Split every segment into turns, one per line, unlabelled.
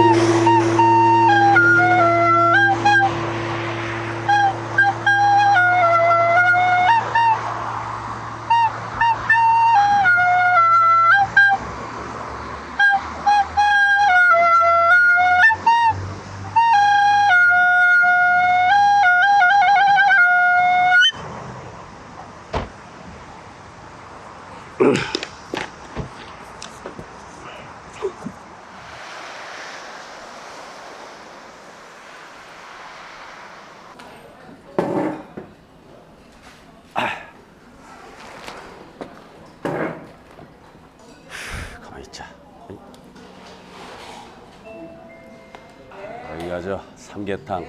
Thank you. 삼계탕.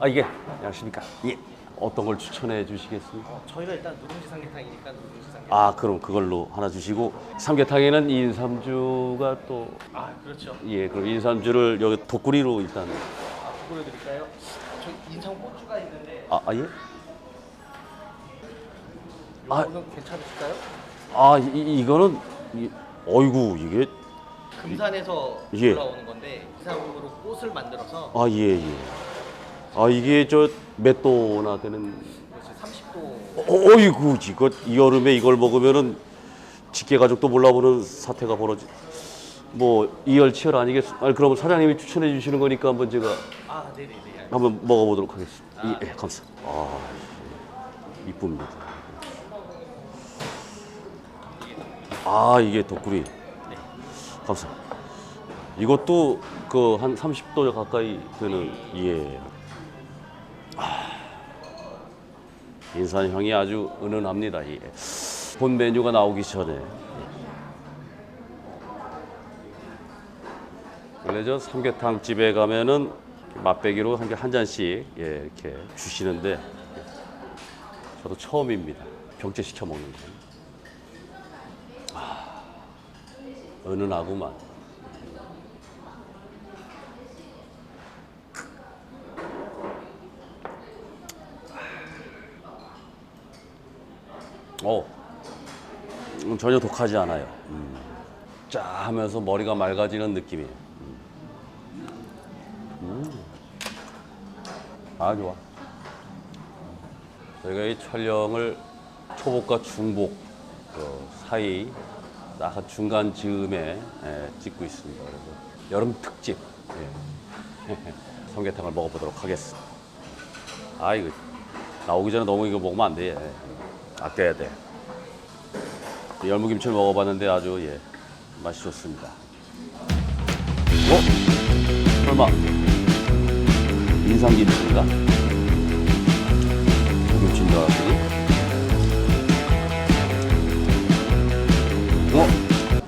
아 이게 안녕하십니까? 예. 어떤 걸 추천해 주시겠습니까?
저희가 일단 누룽지 삼계탕이니까 누룽지 삼계탕.
아 그럼 그걸로 하나 주시고 삼계탕에는 인삼주가 또
아 그렇죠.
예, 그럼 인삼주를 여기 독구리로 일단
아 보여드릴까요? 저 인삼 고추가 있는데
아, 아 예? 아.
이거는 괜찮으실까요?
아 이, 이거는 이, 어이구 이게
금산에서
예.
올라오는 건데 인삼으로 꽃을 만들어서
아 예 예. 아 이게 저 몇 도나 되는
그래서 30도
어, 어이구 이거 이 여름에 이걸 먹으면은 직계 가족도 몰라보는 사태가 벌어지. 뭐 이열치열 아니겠? 아니 그러면 사장님이 추천해 주시는 거니까 한번 제가
아 네네네. 알겠습니다.
한번 먹어보도록 하겠습니다. 예, 예, 감사합니다. 아 이쁩니다. 아 이게 덕구리. 감사합니다. 이것도 그 한 30도 가까이 되는 예. 아, 인산 향이 아주 은은합니다. 예. 본 메뉴가 나오기 전에. 예. 원래 저 삼계탕 집에 가면은 맛배기로 한, 개- 한 잔씩 예, 이렇게 주시는데 예. 저도 처음입니다. 병째 시켜 먹는 거. 아, 은은하구만. 어, 음, 전혀 독하지 않아요. 음. 짜 하면서 머리가 맑아지는 느낌이에요. 음. 아 좋아. 저희가 이 촬영을 초복과 중복 그 사이 딱 중간 즈음에 예, 찍고 있습니다. 그래서 여름 특집 예. 삼계탕을 먹어보도록 하겠습니다. 아 이거 나오기 전에 너무 이거 먹으면 안 돼. 예. 아껴야 돼. 열무김치를 먹어봤는데 아주 예 맛이 좋습니다. 어? 설마 인삼김치인가? 김치인 줄 알았더니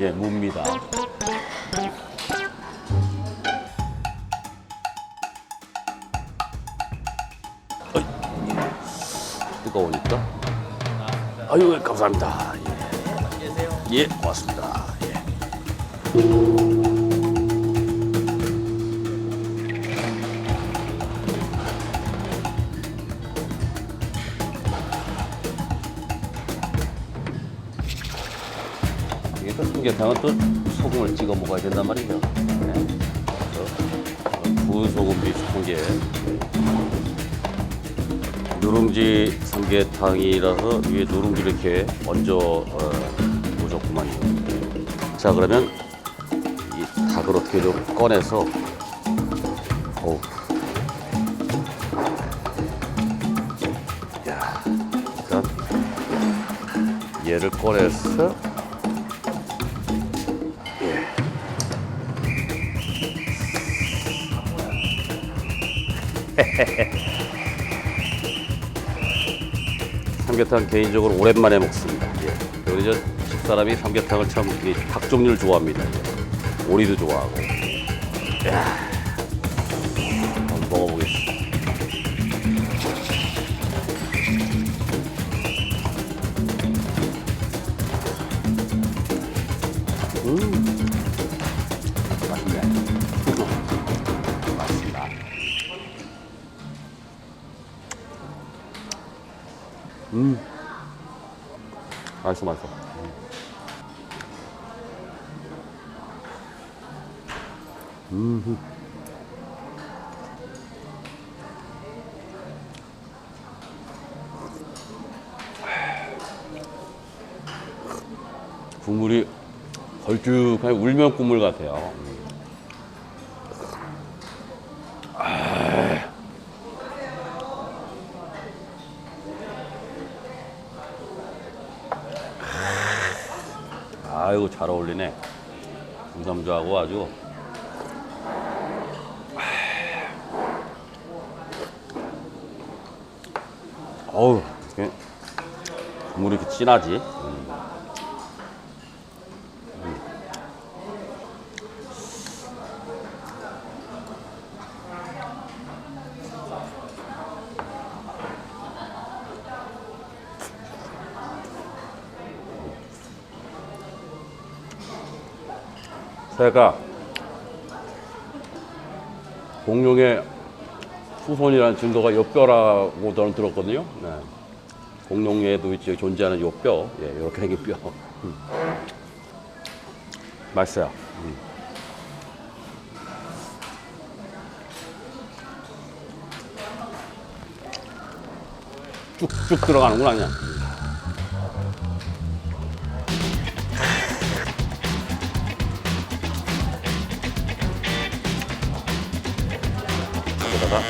예 무입니다. 어이, 뜨거우니까 아유 감사합니다. 예. 예, 고맙습니다. 예. 삼계탕은 또 소금을 찍어 먹어야 된단 말이죠. 네. 그래서 구소금 비슷한 게 누룽지 삼계탕이라서 위에 누룽지를 이렇게 얹어 어, 보셨구만요. 자 그러면 이 닭을 어떻게 좀 꺼내서 어우. 야, 얘를 꺼내서 삼계탕 개인적으로 오랜만에 먹습니다. 예. 우리 저 집사람이 삼계탕을 참닭 종류를 좋아합니다. 예. 오리도 좋아하고. 야. 한번 먹어보겠습니다. 맛있어 맛있어. 음. 국물이 걸쭉하게 울면 국물 같아요. 음. 아, 아이고 잘 어울리네. 군삼주하고 아주. 어우, 국물이 이렇게 진하지? 음. 새가 공룡의 후손이라는 증거가 요 뼈라고 저는 들었거든요. 네. 공룡에도 이제 존재하는 요 뼈, 예, 이렇게 생긴 뼈. 음. 맛있어요. 음. 쭉쭉 들어가는구나 그냥. 여기다가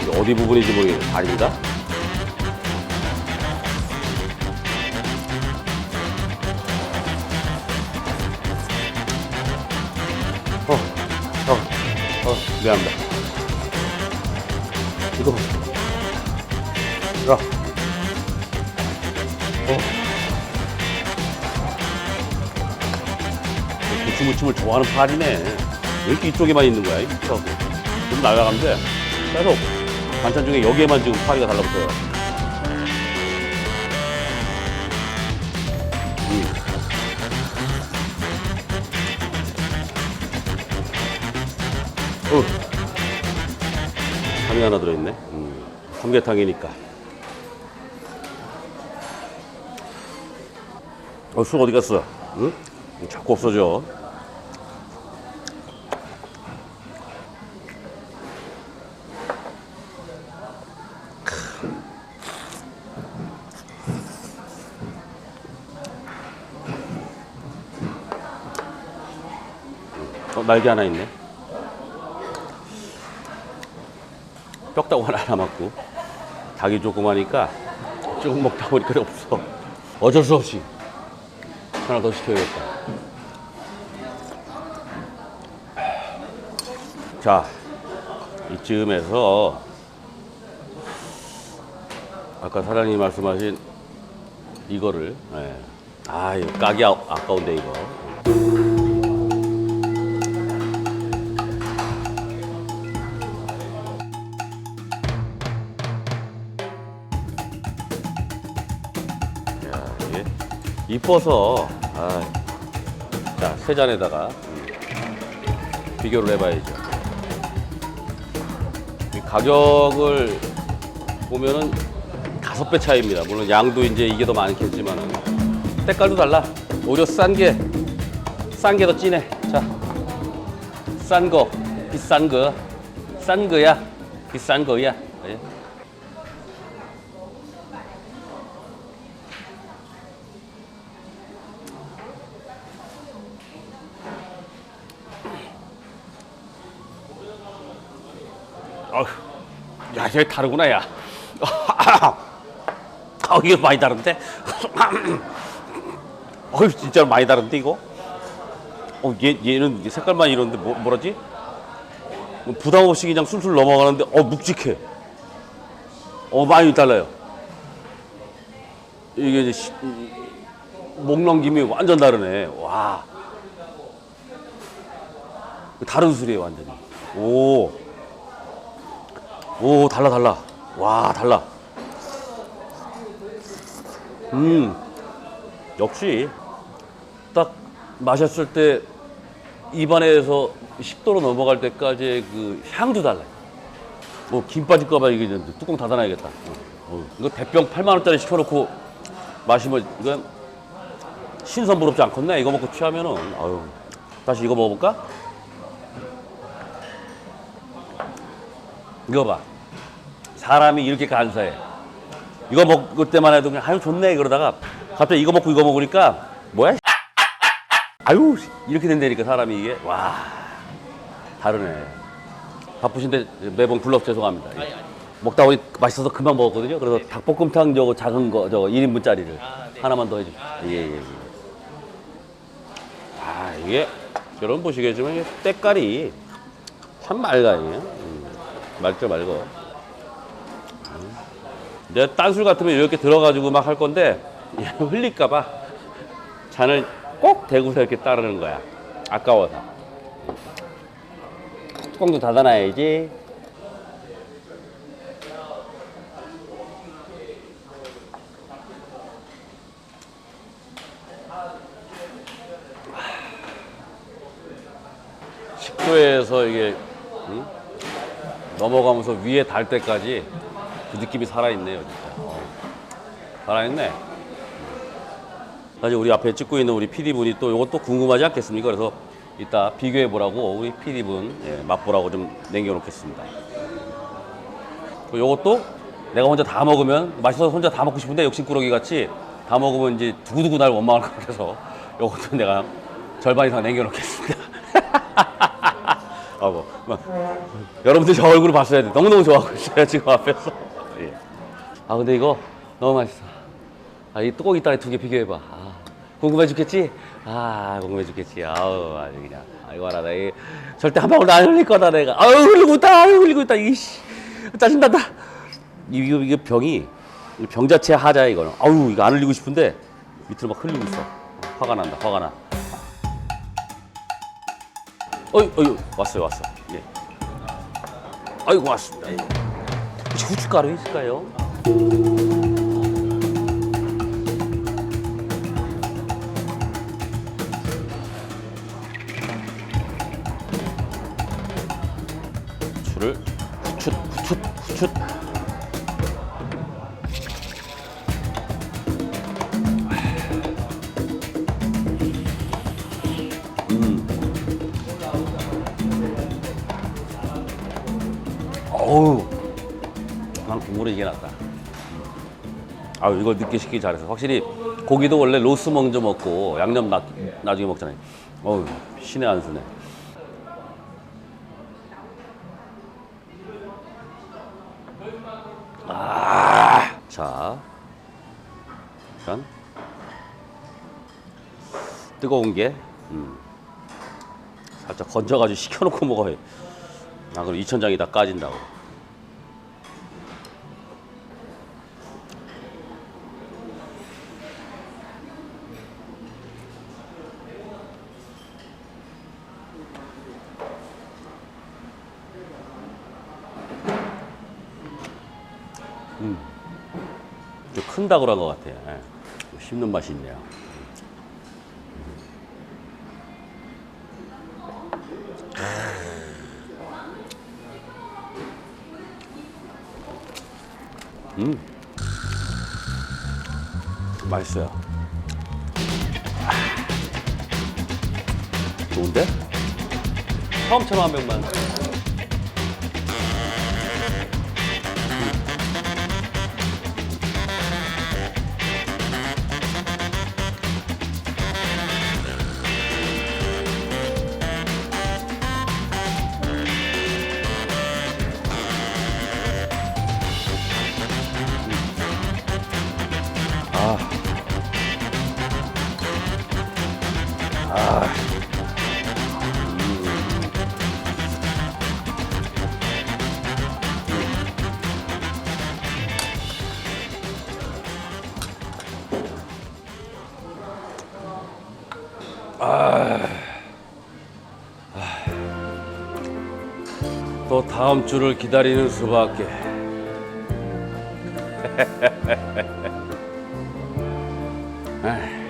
이게 어디 부분인지 모르겠네. 다리인가? 어, 미안합니다. 이거, 야, 어. 고추무침을 좋아하는 팔이네. 왜 이렇게 이쪽에만 있는 거야? 하고. 좀 날아가면 돼. 계속 반찬 중에 여기에만 지금 파리가 달라붙어요. 어. 삼이 하나 들어있네. 음. 삼계탕이니까. 어, 술 어디 갔어? 응? 자꾸 없어져. 어, 날개 하나 있네. 뼈다구 하나 남았고 닭이 조그마니까 조금 먹다 보니까 없어. 어쩔 수 없이 하나 더 시켜야겠다. 자, 이쯤에서 아까 사장님이 말씀하신 이거를 예. 아, 이거 까기 아, 아까운데 이거. 이뻐서 아, 자, 세 잔에다가 음, 비교를 해봐야죠. 이 가격을 보면은 다섯 배 차이입니다. 물론 양도 이제 이게 더 많겠지만은 색깔도 달라. 오히려 싼 게 싼 게 더 진해. 자, 싼 거, 비싼 거, 싼 거야, 비싼 거야. 예. 어휴, 야, 이게 다르구나, 야. 아, 이게 많이 다른데? 어휴, 진짜 많이 다른데, 이거? 어, 얘, 얘는 색깔만 이런데, 뭐, 뭐라지? 뭐 부담 없이 그냥 술술 넘어가는데, 어, 묵직해. 어, 많이 달라요. 이게 이제, 시- 이- 목 넘김이 완전 다르네. 와. 다른 술이에요, 완전히. 오. 오 달라 달라 와 달라 음 역시 딱 마셨을 때 입안에서 식도로 넘어갈 때까지의 그 향도 달라요 뭐김 빠질까봐 이게 뚜껑 닫아놔야겠다 어, 이거 대병 8만 원짜리 시켜놓고 마시면 이건 신선부럽지 않겠네. 이거 먹고 취하면은 아유 다시 이거 먹어볼까? 이거 봐. 사람이 이렇게 간사해. 이거 먹을 때만 해도 그냥 아유 좋네 그러다가 갑자기 이거 먹고 이거 먹으니까 뭐야? 아유 이렇게 된다니까 사람이 이게 와 다르네. 바쁘신데 매번 불러서 죄송합니다.
아니 아니.
먹다 보니 맛있어서 금방 먹었거든요. 그래서 닭볶음탕 저거 작은 거 저거 1인분짜리를
아, 네.
하나만 더 해주세요.
아,
예, 예, 예. 아 이게 여러분 보시겠지만 이게 때깔이 참 맑아요. 음, 맑죠 맑어. 음. 이제 딴술 같으면 이렇게 들어가지고 막 할 건데 흘릴까봐 잔을 꼭 대고서 이렇게 따르는 거야. 아까워서. 뚜껑도 닫아놔야지. 식도에서 이게 응? 넘어가면서 위에 닿을 때까지 그 느낌이 살아있네요, 진짜. 어. 살아있네. 사실 우리 앞에 찍고 있는 우리 PD분이 또 이것도 궁금하지 않겠습니까? 그래서 이따 비교해 보라고 우리 PD분 예, 맛보라고 좀 남겨 놓겠습니다. 요것도 내가 혼자 다 먹으면 맛있어서 혼자 다 먹고 싶은데 욕심꾸러기 같이 다 먹으면 이제 두고두고 날 원망할 것 같아서 요것도 내가 절반 이상 남겨 놓겠습니다. 아, 뭐, 뭐, 여러분들 저 얼굴을 봤어야 돼. 너무너무 좋아하고 있어요, 지금 앞에서. 예. 아, 근데 이거 너무 맛있어. 아, 이 뚜껑 이따가 두 개 비교해봐. 아, 궁금해 죽겠지? 아, 궁금해 죽겠지. 아우, 아주 그냥. 아, 이거 알아. 나 이, 절대 한 방울도 안 흘릴 거다, 내가. 아유, 흘리고 있다, 아유, 흘리고 있다. 이씨. 짜증난다. 이- 이거, 이거 병이, 이병 자체 하자, 이거는. 아유, 이거 안 흘리고 싶은데 밑으로 막 흘리고 있어. 화가 난다, 화가 나. 어이, 어이, 왔어요, 왔어. 예. 아이고, 왔습니다. 후춧가루 있을까요? 후 아, 이걸 시키기 잘해서 확실히 고기도 원래 로스 먼저 먹고 양념 나, 나중에 먹잖아요. 어우, 신의 한 수네. 아, 자, 일단 뜨거운 게 음, 살짝 건져가지고 식혀놓고 먹어요. 아, 그럼 이천장이 다 까진다고. 좀 큰다 그런 것 같아요. 예. 씹는 맛이 있네요. 음. 맛있어요. 좋은데? 처음처럼 한 병만. 다음 주를 기다리는 수밖에.